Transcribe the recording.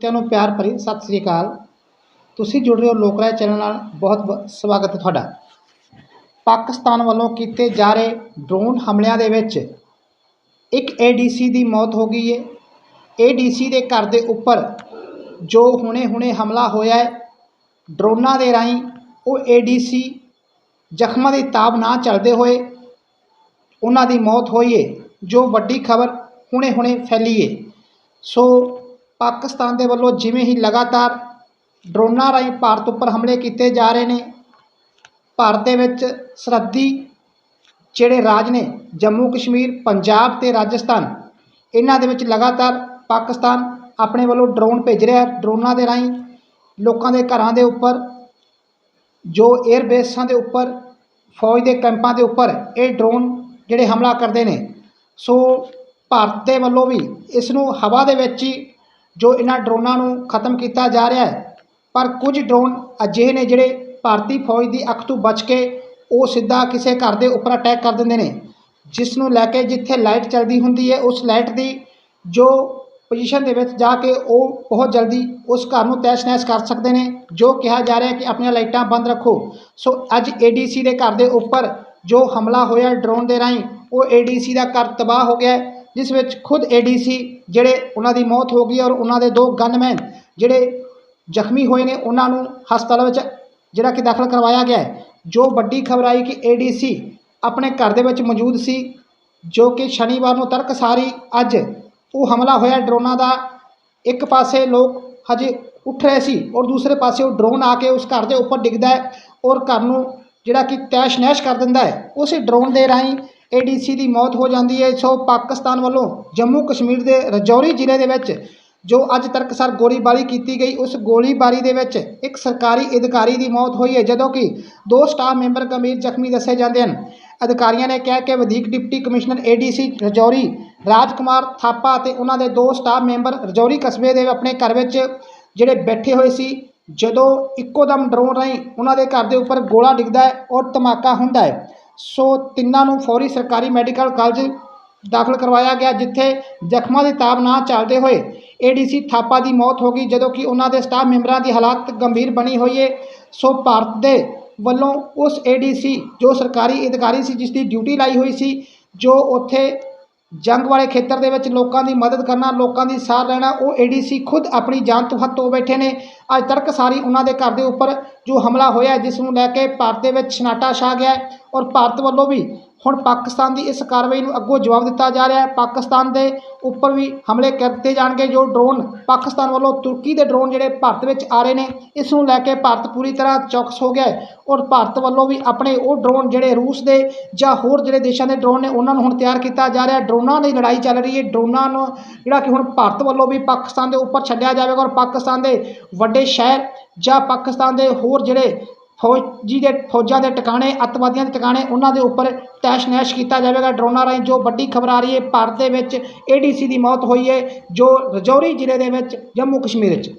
ਸਰੋਤਿਆਂ ਨੂੰ ਪਿਆਰ ਭਰੀ ਸਤਿ ਸ੍ਰੀ ਅਕਾਲ। ਤੁਸੀਂ ਜੁੜ ਰਹੇ ਹੋ ਲੋਕ ਰਾਏ ਚੈਨਲ ਨਾਲ। ਬਹੁਤ ਬਹੁਤ ਸਵਾਗਤ ਹੈ ਤੁਹਾਡਾ। ਪਾਕਿਸਤਾਨ ਵੱਲੋਂ ਕੀਤੇ ਜਾ ਰਹੇ ਡਰੋਨ ਹਮਲਿਆਂ ਦੇ ਵਿੱਚ ਇੱਕ ਏਡੀਸੀ ਦੀ ਮੌਤ ਹੋ ਗਈ ਹੈ ਏਡੀਸੀ ਦੇ ਘਰ ਦੇ ਉੱਪਰ ਜੋ ਹੁਣੇ-ਹੁਣੇ ਹਮਲਾ ਹੋਇਆ ਹੈ, ਡਰੋਨਾਂ ਦੇ ਰਾਹੀਂ ਉਹ ਏਡੀਸੀ ਜ਼ਖਮਾਂ ਦੀ ਤਾਬ ਨਾ ਚੱਲਦੇ ਹੋਏ ਉਹਨਾਂ ਦੀ ਮੌਤ ਹੋਈ ਹੈ ਜੋ ਵੱਡੀ ਖਬਰ ਹੁਣੇ-ਹੁਣੇ ਫੈਲੀ ਏ। ਸੋ ਪਾਕਿਸਤਾਨ ਦੇ ਵੱਲੋਂ ਜਿਵੇਂ ਹੀ ਲਗਾਤਾਰ ਡਰੋਨਾਂ ਰਾਹੀਂ ਭਾਰਤ ਉੱਪਰ ਹਮਲੇ ਕੀਤੇ ਜਾ ਰਹੇ ਨੇ, ਭਾਰਤ ਦੇ ਵਿੱਚ ਸਰਹੱਦੀ ਜਿਹੜੇ ਰਾਜ ਨੇ, ਜੰਮੂ ਕਸ਼ਮੀਰ, ਪੰਜਾਬ ਤੇ ਰਾਜਸਥਾਨ, ਇਹਨਾਂ ਦੇ ਵਿੱਚ ਲਗਾਤਾਰ ਪਾਕਿਸਤਾਨ ਆਪਣੇ ਵੱਲੋਂ ਡਰੋਨ ਭੇਜ ਰਿਹਾ ਹੈ। ਡਰੋਨਾਂ ਦੇ ਰਾਹੀਂ ਲੋਕਾਂ ਦੇ ਘਰਾਂ ਦੇ ਉੱਪਰ, ਜੋ 에ਅਰ ਬੇਸਾਂ ਦੇ ਉੱਪਰ, ਫੌਜ ਦੇ ਕੈਂਪਾਂ ਦੇ ਉੱਪਰ ਇਹ ਡਰੋਨ ਜਿਹੜੇ ਹਮਲਾ ਕਰਦੇ ਨੇ। ਸੋ ਭਾਰਤ ਦੇ ਵੱਲੋਂ ਵੀ ਇਸ ਨੂੰ ਹਵਾ ਦੇ ਵਿੱਚ ਹੀ ਜੋ ਇਹਨਾਂ ਡਰੋਨਾਂ ਨੂੰ ਖਤਮ ਕੀਤਾ ਜਾ ਰਿਹਾ ਹੈ। ਪਰ ਕੁਝ ਡਰੋਨ ਅਜਿਹੇ ਨੇ ਜਿਹੜੇ ਭਾਰਤੀ ਫੌਜ ਦੀ ਅੱਖ ਤੋਂ ਬਚ ਕੇ ਉਹ ਸਿੱਧਾ ਕਿਸੇ ਘਰ ਦੇ ਉੱਪਰ ਅਟੈਕ ਕਰ ਦਿੰਦੇ ਨੇ। ਜਿਸ ਨੂੰ ਲੈ ਕੇ ਜਿੱਥੇ ਲਾਈਟ ਚੱਲਦੀ ਹੁੰਦੀ ਹੈ, ਉਸ ਲਾਈਟ ਦੀ ਜੋ ਪੋਜੀਸ਼ਨ ਦੇ ਵਿੱਚ ਜਾ ਕੇ ਉਹ ਬਹੁਤ ਜਲਦੀ ਉਸ ਘਰ ਨੂੰ ਤਹਿਸ ਨਹਿਸ ਕਰ ਸਕਦੇ ਨੇ, ਜੋ ਕਿਹਾ ਜਾ ਰਿਹਾ ਕਿ ਆਪਣੀਆਂ ਲਾਈਟਾਂ ਬੰਦ ਰੱਖੋ। ਸੋ ਅੱਜ ਏਡੀਸੀ ਦੇ ਘਰ ਦੇ ਉੱਪਰ ਜੋ ਹਮਲਾ ਹੋਇਆ ਡਰੋਨ ਦੇ ਰਾਹੀਂ, ਉਹ ਏਡੀਸੀ ਦਾ ਘਰ ਤਬਾਹ ਹੋ ਗਿਆ ਜਿਸ ਵਿੱਚ ਖੁਦ ਏਡੀਸੀ ਜਿਹੜੇ ਉਹਨਾਂ ਦੀ ਮੌਤ ਹੋ ਗਈ ਔਰ ਉਹਨਾਂ ਦੇ ਦੋ ਗਨਮੈਨ ਜਿਹੜੇ ਜ਼ਖਮੀ ਹੋਏ ਨੇ, ਉਹਨਾਂ ਨੂੰ ਹਸਪਤਾਲ ਵਿੱਚ ਜਿਹੜਾ ਕਿ ਦਾਖਲ ਕਰਵਾਇਆ ਗਿਆ ਜੋ ਵੱਡੀ ਖਬਰ ਆਈ ਕਿ ਏਡੀਸੀ ਆਪਣੇ ਘਰ ਦੇ ਵਿੱਚ ਮੌਜੂਦ ਸੀ, ਜੋ ਕਿ ਸ਼ਨੀਵਾਰ ਨੂੰ ਤੜਕਸਾਰੀ ਅੱਜ ਉਹ ਹਮਲਾ ਹੋਇਆ। ਡਰੋਨਾਂ ਦਾ ਇੱਕ ਪਾਸੇ ਲੋਕ ਹਜੇ ਉੱਠ ਰਹੇ ਸੀ ਔਰ ਦੂਸਰੇ ਪਾਸੇ ਉਹ ਡਰੋਨ ਆ ਕੇ ਉਸ ਘਰ ਦੇ ਉੱਪਰ ਡਿੱਗਦਾ ਹੈ ਔਰ ਘਰ ਨੂੰ ਜਿਹੜਾ ਕਿ ਤੈਸ਼ ਨੈਸ਼ ਕਰ ਦਿੰਦਾ ਹੈ। ਉਸੇ ਡਰੋਨ ਦੇ ਰਾਹੀਂ ਏਡੀਸੀ ਦੀ ਮੌਤ ਹੋ ਜਾਂਦੀ ਹੈ। ਸੋ ਪਾਕਿਸਤਾਨ ਵੱਲੋਂ ਜੰਮੂ ਕਸ਼ਮੀਰ ਦੇ ਰਜੌਰੀ ਜ਼ਿਲ੍ਹੇ ਦੇ ਵਿੱਚ ਜੋ ਅੱਜ ਤੜਕਸਾਰ ਗੋਲੀਬਾਰੀ ਕੀਤੀ ਗਈ, ਉਸ ਗੋਲੀਬਾਰੀ ਦੇ ਵਿੱਚ ਇੱਕ ਸਰਕਾਰੀ ਅਧਿਕਾਰੀ ਦੀ ਮੌਤ ਹੋਈ ਹੈ, ਜਦੋਂ ਕਿ ਦੋ ਸਟਾਫ ਮੈਂਬਰ ਗੰਭੀਰ ਜ਼ਖਮੀ ਦੱਸੇ ਜਾਂਦੇ ਹਨ। ਅਧਿਕਾਰੀਆਂ ਨੇ ਕਿਹਾ ਕਿ ਵਧੀਕ deputy commissioner ADC Rajouri Rajkumar Thapa ਅਤੇ ਉਹਨਾਂ ਦੇ ਦੋ ਸਟਾਫ ਮੈਂਬਰ ਰਜੌਰੀ ਕਸਬੇ ਦੇ ਆਪਣੇ ਘਰ ਵਿੱਚ ਜਿਹੜੇ ਬੈਠੇ ਹੋਏ ਸੀ, ਜਦੋਂ ਇੱਕੋ ਦਮ ਡਰੋਨ ਰਾਹੀਂ ਉਹਨਾਂ ਦੇ ਘਰ ਦੇ ਉੱਪਰ ਗੋਲਾ ਡਿੱਗਦਾ ਹੈ ਔਰ ਧਮਾਕਾ ਹੁੰਦਾ ਹੈ। ਸੋ ਤਿੰਨਾਂ ਨੂੰ ਫੌਰੀ ਸਰਕਾਰੀ ਮੈਡੀਕਲ ਕਾਲਜ ਦਾਖਲ ਕਰਵਾਇਆ ਗਿਆ, ਜਿੱਥੇ ਜ਼ਖਮਾਂ ਦੀ ਤਾਬ ਨਾ ਚੱਲਦੇ ਹੋਏ ਏਡੀਸੀ ਥਾਪਾ ਦੀ ਮੌਤ ਹੋ ਗਈ, ਜਦੋਂ ਕਿ ਉਹਨਾਂ ਦੇ ਸਟਾਫ ਮੈਂਬਰਾਂ ਦੀ ਹਾਲਾਤ ਗੰਭੀਰ ਬਣੀ ਹੋਈ ਹੈ ਸੋ ਭਾਰਤ ਦੇ ਵੱਲੋਂ ਉਸ ਏਡੀਸੀ ਜੋ ਸਰਕਾਰੀ ਅਧਿਕਾਰੀ ਸੀ ਜਿਸ ਦੀ ਡਿਊਟੀ ਲਾਈ ਹੋਈ ਸੀ, ਜੋ ਉੱਥੇ ਜੰਗ ਵਾਲੇ ਖੇਤਰ ਦੇ ਵਿੱਚ ਲੋਕਾਂ ਦੀ ਮਦਦ ਕਰਨਾ, ਲੋਕਾਂ ਦੀ ਸਾਰ ਲੈਣਾ, ਉਹ ਏਡੀਸੀ ਖੁਦ ਆਪਣੀ ਜਾਨ ਤੋਂ ਹੱਥ ਧੋ ਬੈਠੇ ਨੇ। ਅੱਜ ਤੜਕ ਸਾਰੀ ਉਹਨਾਂ ਦੇ ਘਰ ਦੇ ਉੱਪਰ ਜੋ ਹਮਲਾ ਹੋਇਆ ਜਿਸ ਨੂੰ ਲੈ ਕੇ ਭਾਰਤ ਦੇ ਵਿੱਚ ਛਨਾਟਾ ਛਾ ਗਿਆ ਔਰ ਭਾਰਤ ਵੱਲੋਂ ਵੀ ਹੁਣ ਪਾਕਿਸਤਾਨ ਦੀ ਇਸ ਕਾਰਵਾਈ ਨੂੰ ਅੱਗੋਂ ਜਵਾਬ ਦਿੱਤਾ ਜਾ ਰਿਹਾ ਹੈ। ਪਾਕਿਸਤਾਨ ਦੇ ਉੱਪਰ ਵੀ ਹਮਲੇ ਕਰਤੇ ਜਾਣਗੇ ਜੋ ਡਰੋਨ ਪਾਕਿਸਤਾਨ ਵੱਲੋਂ ਤੁਰਕੀ ਦੇ ਡਰੋਨ ਜਿਹੜੇ ਭਾਰਤ ਵਿੱਚ ਆ ਰਹੇ ਨੇ, ਇਸ ਨੂੰ ਲੈ ਕੇ ਭਾਰਤ ਪੂਰੀ ਤਰ੍ਹਾਂ ਚੌਕਸ ਹੋ ਗਿਆ ਹੈ ਔਰ ਭਾਰਤ ਵੱਲੋਂ ਵੀ ਆਪਣੇ ਉਹ ਡਰੋਨ ਜਿਹੜੇ ਰੂਸ ਦੇ ਜਾਂ ਹੋਰ ਜਿਹੜੇ ਦੇਸ਼ਾਂ ਦੇ ਡਰੋਨ ਨੇ, ਉਹਨਾਂ ਨੂੰ ਹੁਣ ਤਿਆਰ ਕੀਤਾ ਜਾ ਰਿਹਾ ਡਰੋਨਾਂ ਦੀ ਲੜਾਈ ਚੱਲ ਰਹੀ ਹੈ। ਡਰੋਨਾਂ ਨੂੰ ਜਿਹੜਾ ਕਿ ਹੁਣ ਭਾਰਤ ਵੱਲੋਂ ਵੀ ਪਾਕਿਸਤਾਨ ਦੇ ਉੱਪਰ ਛੱਡਿਆ ਜਾਵੇਗਾ ਔਰ ਪਾਕਿਸਤਾਨ ਦੇ ਵੱਡੇ ਸ਼ਹਿਰ ਜਾਂ ਪਾਕਿਸਤਾਨ ਦੇ ਹੋਰ ਜਿਹੜੇ ਫੌਜੀ ਦੇ, ਫੌਜਾਂ ਦੇ ਟਿਕਾਣੇ, ਅੱਤਵਾਦੀਆਂ ਦੇ ਟਿਕਾਣੇ, ਉਹਨਾਂ ਦੇ ਉੱਪਰ ਤੈਸ਼ ਨੈਸ਼ ਕੀਤਾ ਜਾਵੇਗਾ। ਡਰੋਨਾਂ ਰਾਹੀਂ ਜੋ ਵੱਡੀ ਖਬਰ ਆ ਰਹੀ ਹੈ, ਭਾਰਤ ਦੇ ਵਿੱਚ ਏਡੀਸੀ ਦੀ ਮੌਤ ਹੋਈ ਹੈ, ਜੋ ਰਜੌਰੀ ਜ਼ਿਲ੍ਹੇ ਦੇ ਵਿੱਚ ਜੰਮੂ ਕਸ਼ਮੀਰ ਵਿੱਚ।